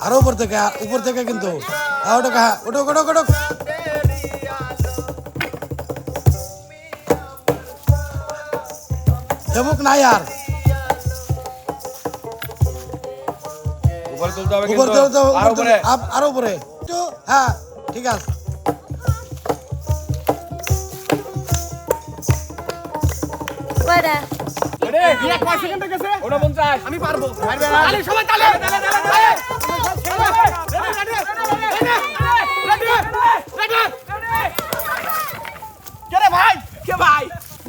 আরও উপর থেকে উপর থেকে কিন্তু। হ্যাঁ ওটা হ্যাঁ ওটা ওটা ওটা হেমুক নাই আর। উপরে তুলতে হবে উপর কিন্তু। থেকে তো আর উপরে। আপ- আরও উপরে। একটু হ্যাঁ ঠিক আছে। কয়টা ঊনপঞ্চাশ আমি পারব। তালে সবাই তালে। তালে তালে তালে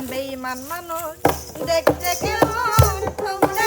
বেঈমান মানুষ দেখতে কেমন তোমরা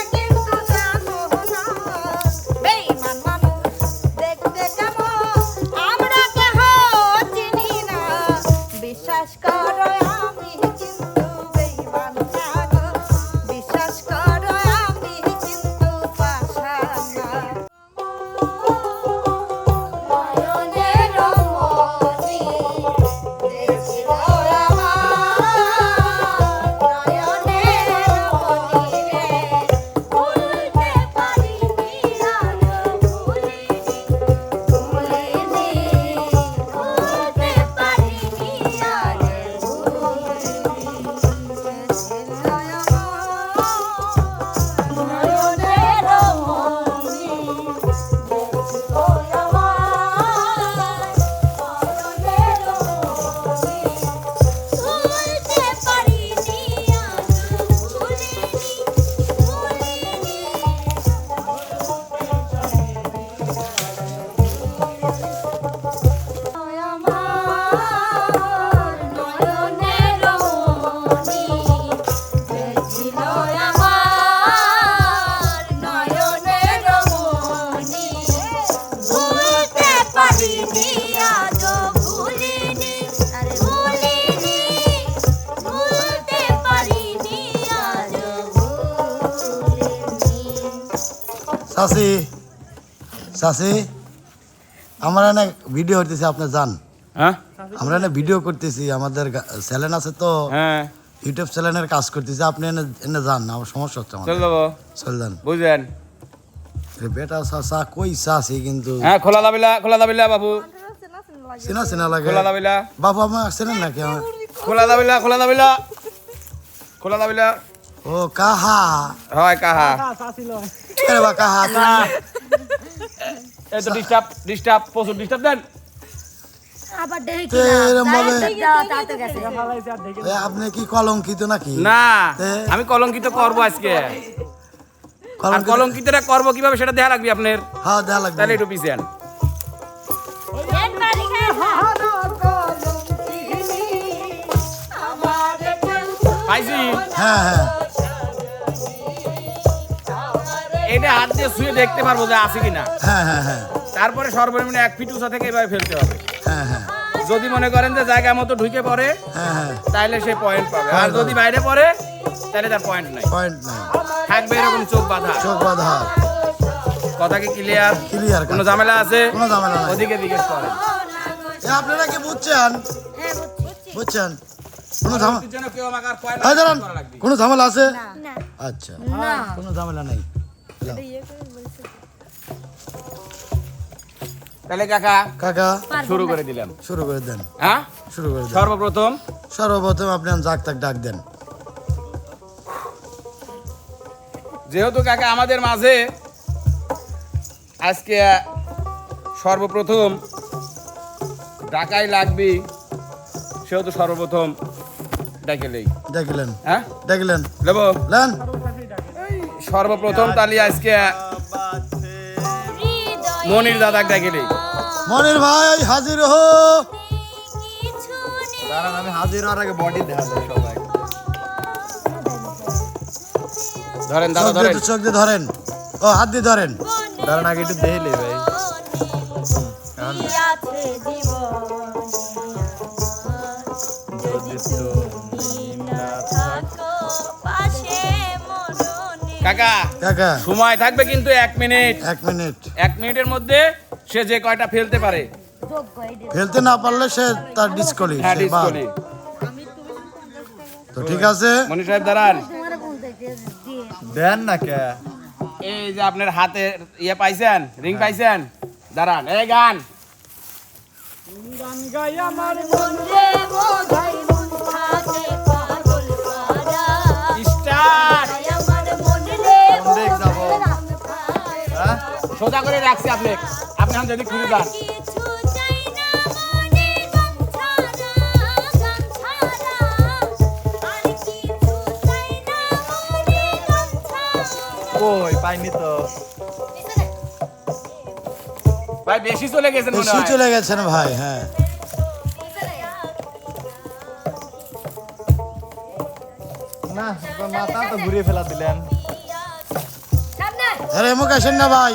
চাষি আমরা এনে ভিডিও করতেছি আপনি যান। হ্যাঁ? আমরা এনে ভিডিও করতেছি আমাদের চ্যানেল আছে তো। হ্যাঁ। ইউটিউব চ্যানেলের কাজ করতেছি আপনি এনে এনে যান আমার সমস্যা হচ্ছে চল আমাদের চল যান। বুঝলেন। এ বেটা চাষা কই চাষি কিন্তু? হ্যাঁ খোলা দাবিলা খোলা দাবিলা বাবু। চেনা চেনা লাগে। খোলা দাবিলা। বাবু আমার চেনেন নাকি? আমার খোলা দাবিলা খোলা দাবিলা। খোলা দাবিলা। ও কাহা। হয় কাহা। আরে বা কাহা এই তো ডিস্টার্ব ডিস্টার্ব প্রচুর ডিস্টার্ব দেন। দেখি আপনি কি কলঙ্কিত নাকি? না আমি কলঙ্কিত করব আজকে। কলঙ্কিতটা করব কীভাবে সেটা দেখা লাগবে আপনার? হ্যাঁ দেয়া লাগবে। তাহলে একটু পিছিয়ে খায় পাইছি হ্যাঁ হ্যাঁ। এটা হাত দিয়ে শুয়ে দেখতে পারব যে আছে কিনা। হ্যাঁ হ্যাঁ হ্যাঁ। তারপরে সর্বনিম্ন এক ফিট উঁচা থেকে এভাবে ফেলতে হবে। হ্যাঁ হ্যাঁ। যদি মনে করেন যে জায়গা মতো ঢুকে পড়ে হ্যাঁ হ্যাঁ। তাহলে সে পয়েন্ট পাবে। আর যদি বাইরে পড়ে তাহলে তার পয়েন্ট নাই। পয়েন্ট নাই। থাকবে এরকম চোখ বাঁধা। চোখ বাঁধা। কথা কি ক্লিয়ার ক্লিয়ার কোনো ঝামেলা আছে? কোনো ঝামেলা নাই। ওদিকে জিজ্ঞেস করেন। এ, আপনারা কি বুঝছেন? হ্যাঁ বুঝছেন? কোনো ঝামেলা। কোনো ঝামেলা আছে? আচ্ছা। না। কোনো ঝামেলা নাই। তাহলে কাকা কাকা শুরু করে দিলাম। শুরু করে দেন। হ্যাঁ? শুরু করে দেন। সর্বপ্রথম? সর্বপ্রথম আপনি জাক তাক ডাক দেন। যেহেতু কাকা আমাদের মাঝে আজকে সর্বপ্রথম ডাকাই লাগবে সেহেতু সর্বপ্রথম ডাকেলেই ডাকিলেন। হ্যাঁ? ডাকিলেন। লেবো লেন সর্বপ্রথম তালি আজকে মনির দাদাক ডাকেলেই মনির ভাই হাজির হো আমি হাজির হওয়ার আগে বডি দেখা যায় সবাই। ধরেন দাদা ধরেন দিয়ে চোখ দিয়ে ধরেন। ও হাত দিয়ে ধরেন। কারণ আগে একটু দেখলে ভাই। কাকা সময় থাকবে কিন্তু এক মিনিট। এক মিনিট। এক মিনিটের মধ্যে সে যে কয়টা ফেলতে পারে। ফেলতে না পারলে সে তার ডিসকলি হ্যাঁ ডিসকলি তো ঠিক আছে। মনি সাহেব দাঁড়ান। তোমার বলতে দিয়ে দেন না কে? এই যে আপনার হাতে ইয়ে পাইছেন রিং পাইছেন। দাঁড়ান এই গান। গান গাই আমার মন রে বোঝাই সোজা করে রাখছি আপনি। আপনি এখন যদি খুঁজে যান। কিছু চাই না মনে গান ছাড়া গান ছাড়া আর কিছু চাই না মনে গান ছাড়া কই পাইনি তো। ভাই বেশি চলে গেছেন মনে হয়। চলে গেছেন ভাই হ্যাঁ। না মাথা তো ঘুরিয়ে ফেলা দিলেন। আরে মুখ আসেন না ভাই।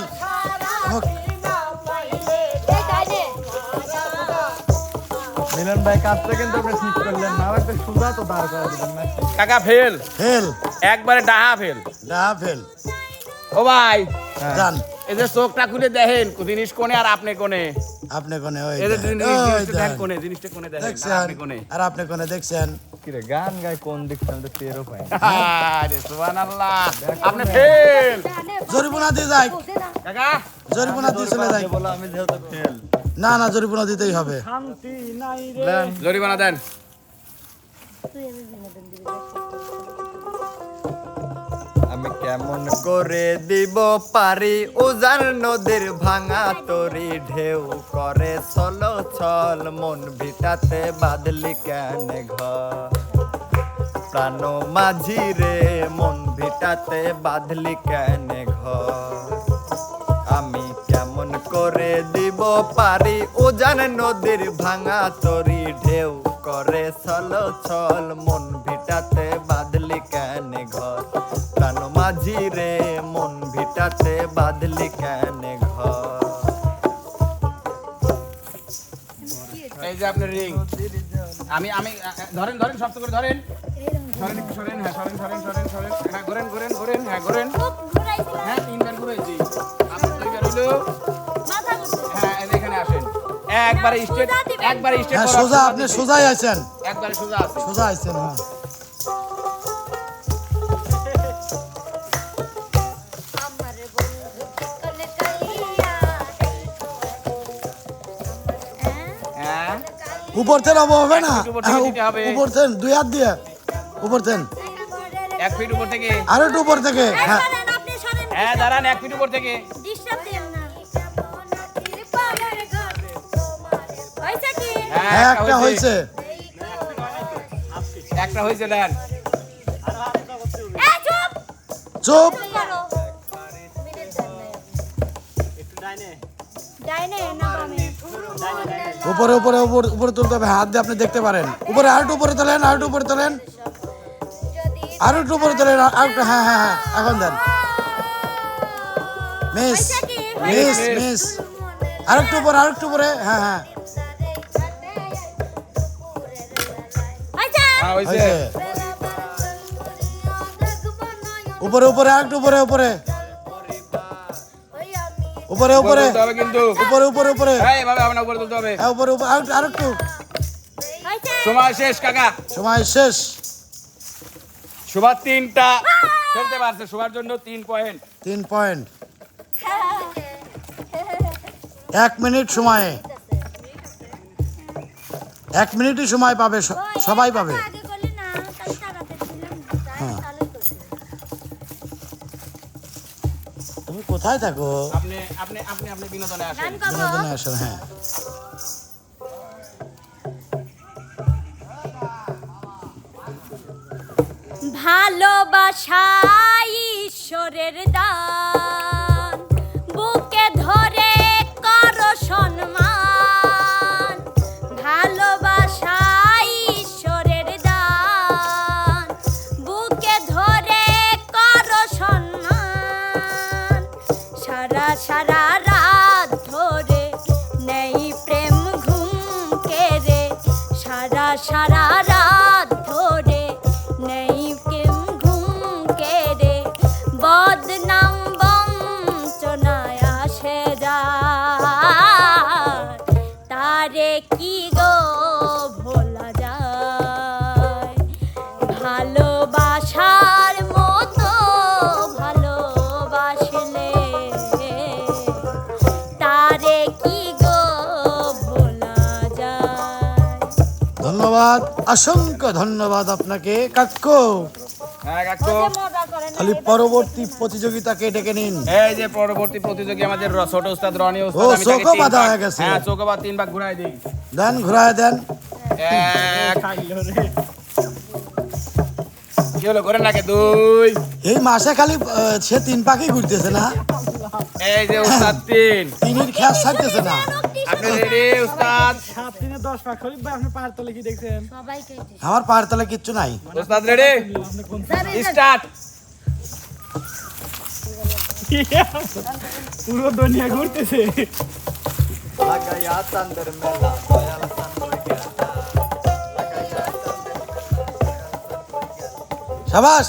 মিলন ভাই কাজটা কিন্তু আপনি ঠিক করলেন না। একটা সুজা তো দাঁড় করা দিলেন না। কাকা ফেল। ফেল। একবারে ডাহা ফেল। ডাহা ফেল। ও ভাই হ্যাঁ। যান। এই যে চোখটা খুলে দেখেন জিনিস কোনে আর আপনি কোনে আপনি কোনে ওই এই যে জিনিসটা কোনে জিনিসটা কোনে দেখেন আপনি কোনে আর আপনি কোনে দেখছেন? কিরে গান গায় কোন দিক থেকে? আমি তো টেরও পাই না। আরে সুবহানাল্লাহ। আপনি ফেল। জরিমানা দিয়ে যাই। কাকা। জরিমানা দিয়ে চলে যাই। বলো আমি যেহেতু ফেল। না না জরিমানা দিতেই হবে। জরিমানা দেন। আমি কেমন করে দিব পারি? উজান নদীর ভাঙা তরি ঢেউ করে চলো ছল মন ভিটাতে বাদলি কেন ঘর? প্রাণ মাঝি রে মন ভিটাতে বাদলি কেন ঘর? পারি উজান নদীর ভাঙা তরি ঢেউ করে ছল ছল মন ভিটাতে বাদলি কেন ঘর? প্রাণ মাঝি রে মন ভিটাতে বাদলি কেন ঘর? এই যে আপনার রিং আমি আমি ধরেন ধরেন শক্ত করে ধরেন। সরেন একটু সরেন হ্যাঁ সরেন সরেন সরেন সরেন। হ্যাঁ ঘোরেন ঘোরেন ঘোরেন হ্যাঁ ঘোরেন। হ্যাঁ তিনবার ঘুরেছি। আপনার দুইবার হলো হ্যাঁ একবারে স্টেট একবারে স্টেট হ্যাঁ সোজা আপনি সোজাই আছেন। একবারে সোজা আছে। সোজা আছেন হ্যাঁ। আমার বন্ধু কলে কালিয়া হ্যাঁ? উপর থেকে হব হবে না। উপর থেকে হ্যাঁ, থেন দুই হাত দিয়ে। উপর থেন এক ফিট উপর থেকে। আর একটু উপর থেকে হ্যাঁ। হ্যাঁ দাঁড়ান এক ফিট উপর থেকে। হ্যাঁ একটা হয়েছে। একটা হয়েছে দেন। চুপ! চুপ। করো ডাইনে না বামে। উপরে উপরে উপর উপরে তুলতে হবে। হাত দিয়ে আপনি দেখতে পারেন। উপরে আর একটু উপরে তোলেন আর একটু উপরে তোলেন। আর একটু উপরে তোলেন আর একটু হ্যাঁ হ্যাঁ হ্যাঁ এখন দেন। Miss miss. মিস। আর একটু উপরে আর একটু উপরে হ্যাঁ হ্যাঁ। হইছে উপরে উপরে উপরে উপরে। উপরে উপরে উপরে। কিন্তু। উপরে উপরে উপরে। হ্যাঁ এভাবে হবে উপরে তুলতে হবে। হ্যাঁ উপরে উপরে আর একটু- সময় শেষ কাকা। সময় শেষ। সুভার তিনটা। খেলতে পারছে সুভার জন্য তিন পয়েন্ট। তিন পয়েন্ট। এক মিনিট সময়ে। এক মিনিটই সময় পাবে সবাই পাবে। তুমি কোথায় থাকো? আপনি আপনি আপনি আপনি বিনোদনে আসেন। বিনোদনে আসেন হ্যাঁ। ভালোবাসা ঈশ্বরের দান। বুকে ধরে কর সম্মান। ধন্যবাদ অসংখ্য ধন্যবাদ আপনাকে কাক্কু হ্যাঁ কাকু। তাহলে পরবর্তী প্রতিযোগিতাকে ডেকে নিন। এই যে পরবর্তী প্রতিযোগী আমাদের ছোট উস্তাদ রনি উস্তাদ আমি বাঁধা হয়ে গেছে। হ্যাঁ চোখো বা তিন ভাগ ঘুরাই দিই। দেন ঘুরায় দেন। এক। কি হলো করেন নাকি? দুই। এই মাসে খালি সে তিন পাখি ঘুরতেছে না? এই যে উস্তাদ তিন। তিনের খেয়াল ছাড়তেছে না। আপনি রেডি উস্তাদ। সাত দিনে দশ পাক খরিদ ভাই আপনি পাহাড় তলে কি দেখছেন। আমার কিচ্ছু নাই। উস্তাদ রেডি পুরো দুনিয়া ঘুরতেছে। সাবাস!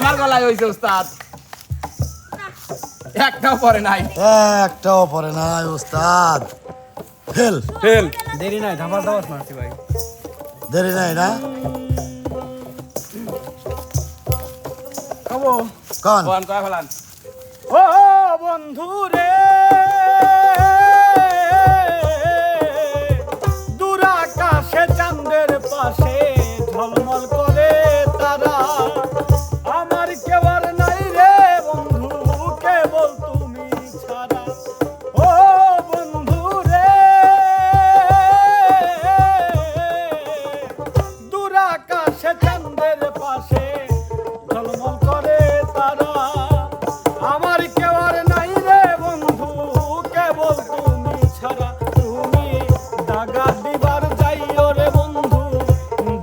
আমার গলায় হইছে উস্তাদ। একটাও পরে নাই। একটাও পরে নাই ওস্তাদ ফেল। ফেল। দেরি নাই ধামাল ধামাস মারছি ভাই। দেরি নাই না? খাব কন। কোন কয় ফেলান? ও বন্ধু রে দূর আকাশে চাঁদের পাশে ঝলমল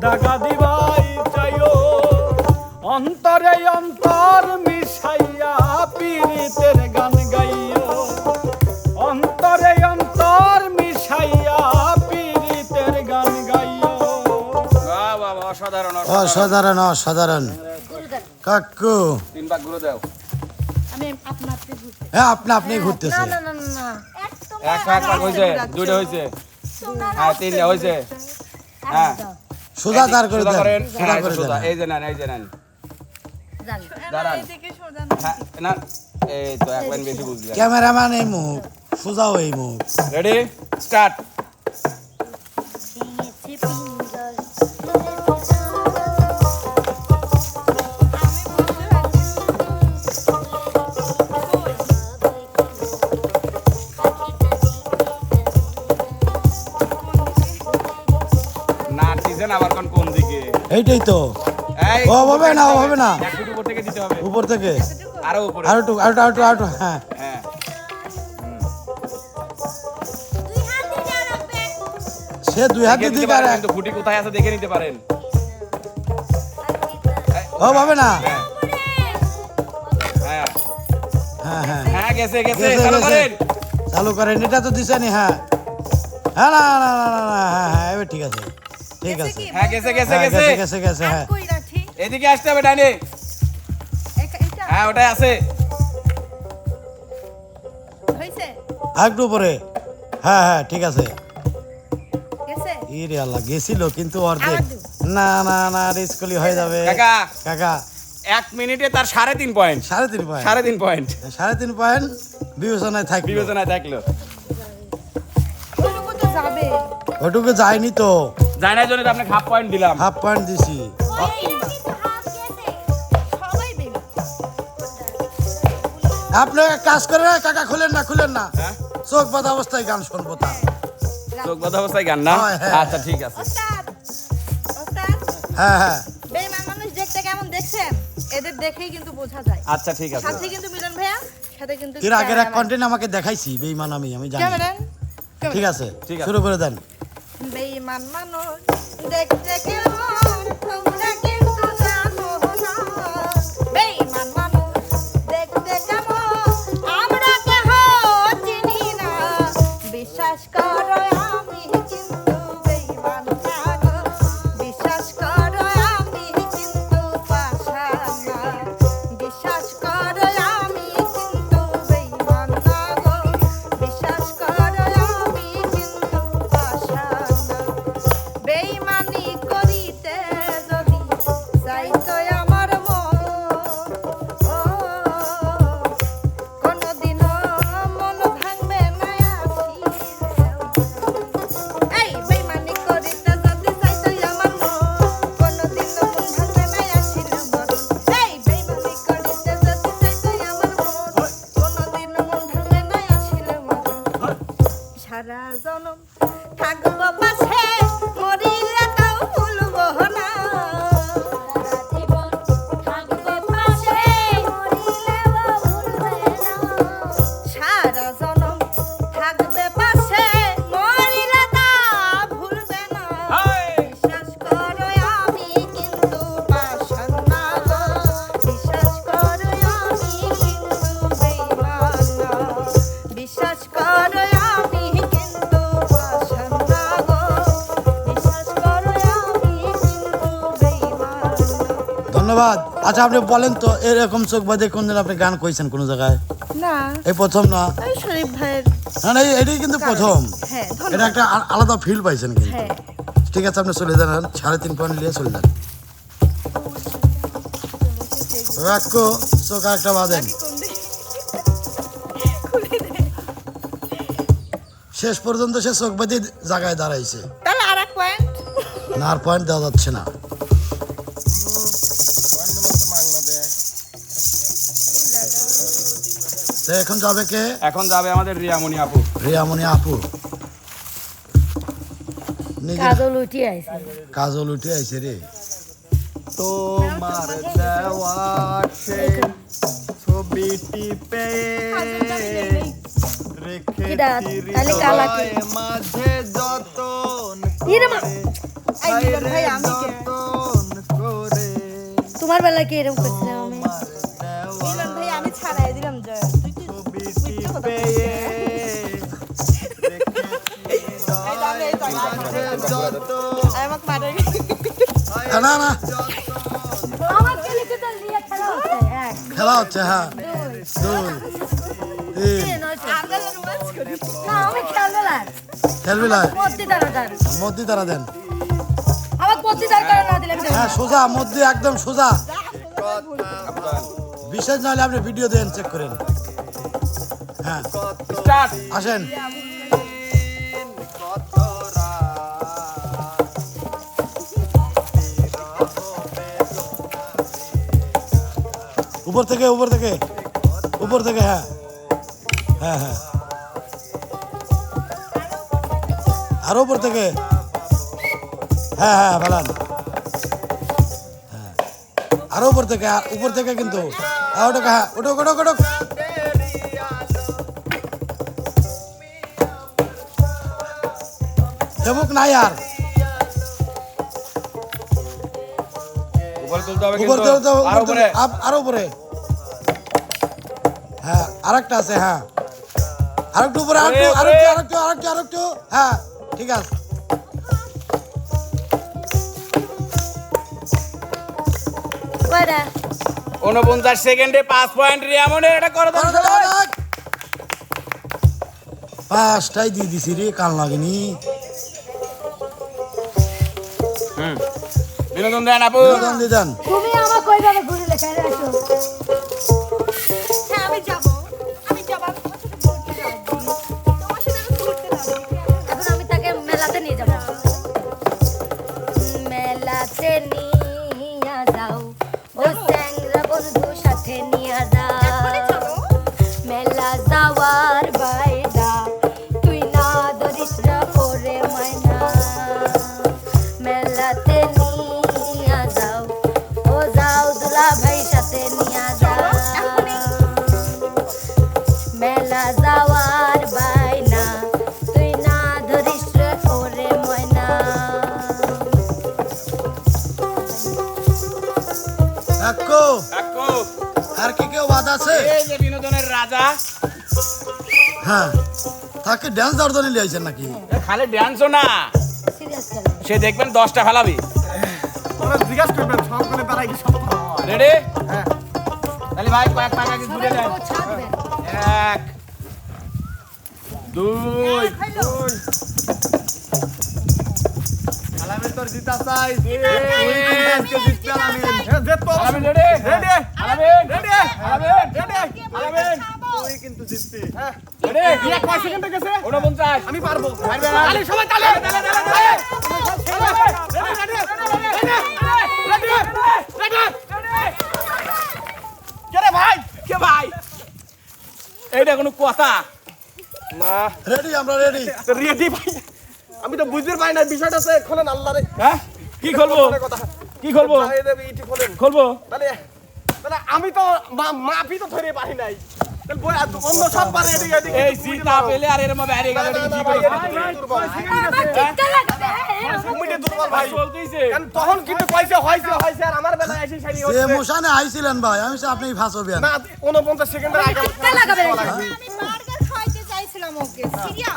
দাগা দিবাই যাইও অন্তরে অন্তর মিশাইয়া পীড়িতের গান গাইও। অন্তরে অন্তর মিশাইয়া পীড়িতের গান গাইও। বাহ বাহ বাহ, অসাধারণ। অসাধারণ অসাধারণ। কাকু। তিন ঘুরে দাও। আমি আপনার থেকে ঘুরতে। হ্যাঁ আপনি আপনি ঘুরতেছে না না না না এক এক হয়েছে দুইটা হয়েছে হ্যাঁ তিনটা হয়েছে হ্যাঁ। সোজা দাঁড় করে দেন সোজা হ্যাঁ, করে। দেন। এই যে নেন এই যে নেন। দাঁড়ান। হ্যাঁ না এই তো এক লাইন বেশি বুঝলেন। ক্যামেরাম্যান এই মুখ সোজা এই মুখ। রেডি স্টার্ট এইটাই তো। ও, হবে না, হবে না। উপর থেকে দিতে হবে। উপর থেকে। আরও উপরে। আর একটু আর হ্যাঁ। হ্যাঁ। সে দুই হাত দিয়ে নিতে দিক আর কিন্তু ফুটি কোথায় আছে দেখে নিতে পারেন। ও হবে না। হ্যাঁ। হ্যাঁ হ্যাঁ। হ্যাঁ গেছে গেছে। চালু করেন। চালু করেন এটা তো দিছেনি হ্যাঁ। হ্যাঁ না না না, না হ্যাঁ হ্যাঁ এবার ঠিক আছে। ঠিক আছে। হ্যাঁ গেছে গেছে হ্যাঁ, গেছে। গেছে গেছে গেছে হ্যাঁ। এদিকে আসতে হবে ডাইনে হ্যাঁ ওটাই আছে। একটু উপরে। হ্যাঁ হ্যাঁ ঠিক আছে। ইরে আল্লাহ গেছিল কিন্তু অর্ধেক। না না না রিস্কলি হয়ে যাবে। কাকা। কাকা। এক মিনিটে তার সাড়ে তিন পয়েন্ট। সাড়ে তিন পয়েন্ট। সাড়ে তিন পয়েন্ট। সাড়ে তিন পয়েন্ট বিবেচনায় থাকবে বিবেচনায় থাকল। ওটুকু যায়নি তো। জানার জন্য আপনাকে হাফ পয়েন্ট দিলাম। হাফ পয়েন্ট দিছি। আপনি কাজ করেন না, কাকা খুলেন না খুলেন না। হ্যাঁ? চোখ বাঁধা অবস্থায় গান শুনব তা। চোখ বাঁধা অবস্থায় গান না? হ্যাঁ, আচ্ছা ঠিক আছে। হ্যাঁ হ্যাঁ। বেঈমান মানুষ দেখতে কেমন দেখছেন? এদের দেখেই কিন্তু বোঝা যায়। আচ্ছা ঠিক আছে। সাথে কিন্তু মিলন ভাইয়া সাথে কিন্তু এর আগের এক কন্টেন্ট আমাকে দেখাইছি বেইমান আমি আমি জানি ঠিক আছে ঠিক আছে। শুরু করে দেন। বেঈমান মানুষ দেখতে কেমন? তোমরা কিন্তু জানো না। আচ্ছা আপনি বলেন তো এরকম চোখ বাদে কোনদিন আপনি গান কইছেন কোনো জায়গায়? না। এই প্রথম না? এই শরীফ ভাইয়ের না না এটাই কিন্তু প্রথম। হ্যাঁ এটা একটা আলাদা ফিল পাইছেন কিন্তু। হ্যাঁ। ঠিক আছে আপনি চলে যান সাড়ে তিন পয়েন্ট নিয়ে চলে যান। রাখো চোখ একটা বাঁধেন। শেষ পর্যন্ত সে চোখ বাঁধি জায়গায় দাঁড়াইছে। তাহলে আর এক পয়েন্ট না আর পয়েন্ট দেওয়া যাচ্ছে না। তো এখন যাবে কে? এখন যাবে আমাদের রিয়ামণি আপু। রিয়ামণি আপু। কাজল উঠি আইছে। কাজল উঠে আইছে রে। তোমার দেওয়া সেই ছবিটি পেয়ে রেখে কিডা? তাহলে কালা কি? মাঝে যতন ইরে মা এই মিলন ভাই আমি কে? তোমার বেলা কি এরকম করছিলাম আমি? খেলে হচ্ছে হ্যাঁ দুই খেলবে মধ্যে তারা দেন। হ্যাঁ সোজা মধ্যে একদম সোজা বিশেষ নাহলে আপনি ভিডিও দেন চেক করেন হ্যাঁ স্টার্ট। আসেন। উপর থেকে উপর থেকে। উপর থেকে হ্যাঁ। হ্যাঁ হ্যাঁ। আরও উপর থেকে। হ্যাঁ হ্যাঁ ভালান হ্যাঁ। আরও উপর থেকে উপর থেকে কিন্তু। ওটা ওটা ওটা চমক নাই আর। উপরে তুলতে হবে উপর কিন্তু। থেকে তো আর উপরে। আরও উপরে। হ্যাঁ আরেকটা আছে হ্যাঁ। আরেকটু উপরে আরেকটু উপরে, আরেকটু উপরে। আরেকটু আরেকটু আরেকটু। হ্যাঁ ঠিক আছে। উনপঞ্চাশ সেকেন্ডে পাঁচ পয়েন্ট রিয়ামনের এটা করে। পাঁচটাই দিয়ে দিছি রে কাল লাগেনি। বিনোদন দেন আপু। বিনোদন দিয়ে দেন তুমি আমার কইভাবে ঘুরে লেখা আসো। আছে? এই যে বিনোদনের রাজা। হ্যাঁ তাকে ড্যান্স দেওয়ার জন্য নিয়ে আইছেন নাকি? খালি ড্যান্সও না। সে দেখবেন দশটা ফেলাবি। জিজ্ঞাসা করবেন সকলে তারা কি সব রেডি তাহলে ভাই কয়েক টাকা কি ঘুরে দেন। এক দুই। আলামের তোর জিতা চাই। আজকে জিততে আলামিন হ্যাঁ যে তো Alamin ready ready Alamin ready Alamin ready Alamin তুই কিন্তু জিততি হ্যাঁ। রেডি। এক কয় সেকেন্ডে গেছে? উনপঞ্চাশ আমি পারব। পারবে না। তালে সবাই তালে। তালে তালে তালে কে রে ভাই? কে ভাই? এইটা কোনো কথা। না। রেডি আমরা রেডি। রেডি ভাই। আমি তো বুঝতে পারি না বিষয়টা সে খোলেন আল্লাহ রে হ্যাঁ? কি খুলবো? কথা। কি খুলবো? খুলবো? তাহলে তাহলে আমি তো মা- মাপি তো ধরে পারি নাই। তাহলে বই আর অন্য সব পারে এদিকে এদিকে এই জিতা পেলে আর এর মধ্যে হারিয়ে গেল কি আমার টিকটা লাগবে। কমিটি দুর্বল ভাই। চলতেইছে কারণ তখন কিন্তু আর আমার বেলায় এসে মোশানে আইছিলেন ভাই আমি আপনি ফাঁসবেন না উনপঞ্চাশ সেকেন্ডের আগে লাগাবে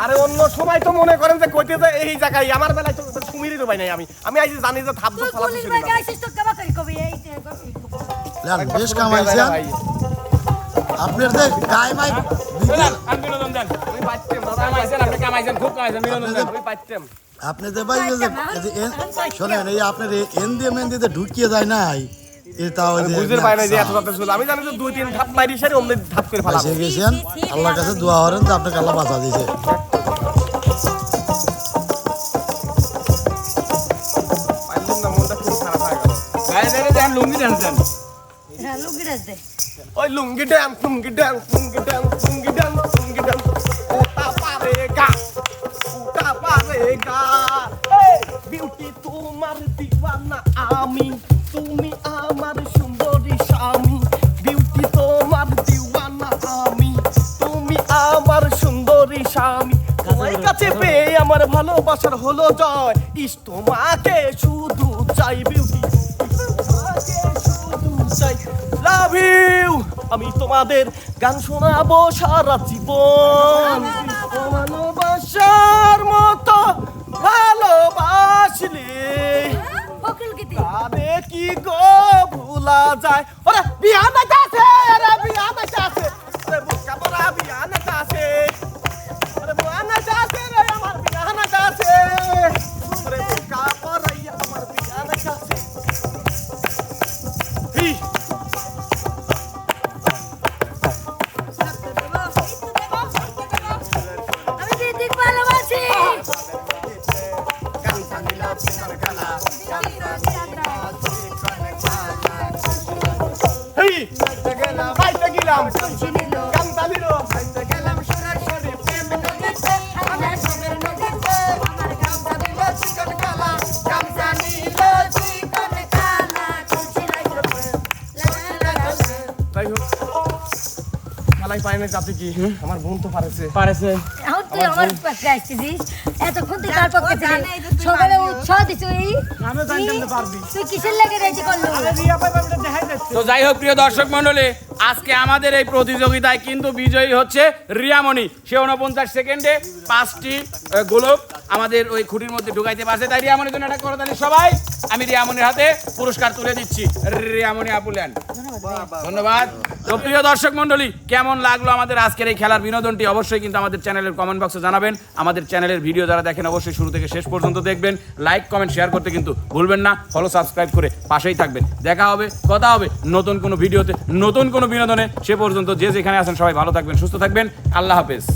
আরে অন্য সময় তো মনে করেন যে কইতে যে এই জায়গায় আমার বেলায় তো সুমিরই তো নাই আমি। আমি আজ জানি যে থাপ তুই ফালা পুলিশ ভাই গাইছিস তো কেবা করি কবি এই লেন, বেশ কামাইছেন আপনার দেখ গায়ে মাই আর বিনোদন দেন। দাদা কামাইছেন আপনি কামাইছেন খুব কামাইছেন বিনোদন দেন। পাইতাম আপনি যে ভাই যে শোনেন এই আপনার এন দিয়ে মেন দিয়ে ঢুকিয়ে যায় নাই। ওই যে বুঝতে পারি না যে এত কথা শুনলাম আমি জানি যে দুই তিন ধাপ মারি সারি অমনি ধাপ করে ফেলাম গেছেন আল্লাহর কাছে দোয়া করেন তো আপনাকে আল্লাহ বাঁচা দিয়েছে। দেন লুঙ্গি দে ওই lungi dance lungi dance lungi dance lungi dance lungi dance ওটা পারেগা ওটা পারেগা। বিউটি তোমার দিওয়ানা আমি। ভালোবাসার হলো জয়। ইস তোমাকে শুধু চাই বিউটি চাই লাভ ইউ আমি তোমাদের গান শোনাবো সারা জীবন। ভালোবাসার মতো ভালোবাসলে তবে কি গো ভুলা যায়। ওরে বিয়া নাচাছে না কি? আমার বোন তো পারেছে। পারেছে। এখন তুই আমার পক্ষে আসছিস এতক্ষণ তুই কার পক্ষে ছিলি? সকালে উৎসাহ দিছ এই তুই কিসের লাগে রেডি করল? তো যাই হোক প্রিয় দর্শক মণ্ডলী আজকে আমাদের এই প্রতিযোগিতায় কিন্তু বিজয়ী হচ্ছে রিয়ামণি। সে উনপঞ্চাশ সেকেন্ডে পাঁচটি গোলক আমাদের ওই খুঁটির মধ্যে ঢুকাইতে পারছে। তাই রিয়ামণির জন্য একটা করে তাহলে সবাই। আমি রিয়ামণির হাতে পুরস্কার তুলে দিচ্ছি। রিয়ামণি আপুলেন ধন্যবাদ। তো প্রিয় দর্শক মণ্ডলী, কেমন লাগল আমাদের আজকের এই খেলার বিনোদনটি? অবশ্যই কিন্তু আমাদের চ্যানেলের কমেন্ট বক্সে জানাবেন। আমাদের চ্যানেলের ভিডিও যারা দেখেন, অবশ্যই শুরু থেকে শেষ পর্যন্ত দেখবেন। লাইক কমেন্ট শেয়ার করতে কিন্তু ভুলবেন না। ফলো সাবস্ক্রাইব করে পাশেই থাকবেন। দেখা হবে, কথা হবে নতুন কোনো ভিডিওতে নতুন কোনো বিনোদনে। সে পর্যন্ত যে যেখানে আছেন সবাই ভালো থাকবেন, সুস্থ থাকবেন। আল্লাহ হাফেজ।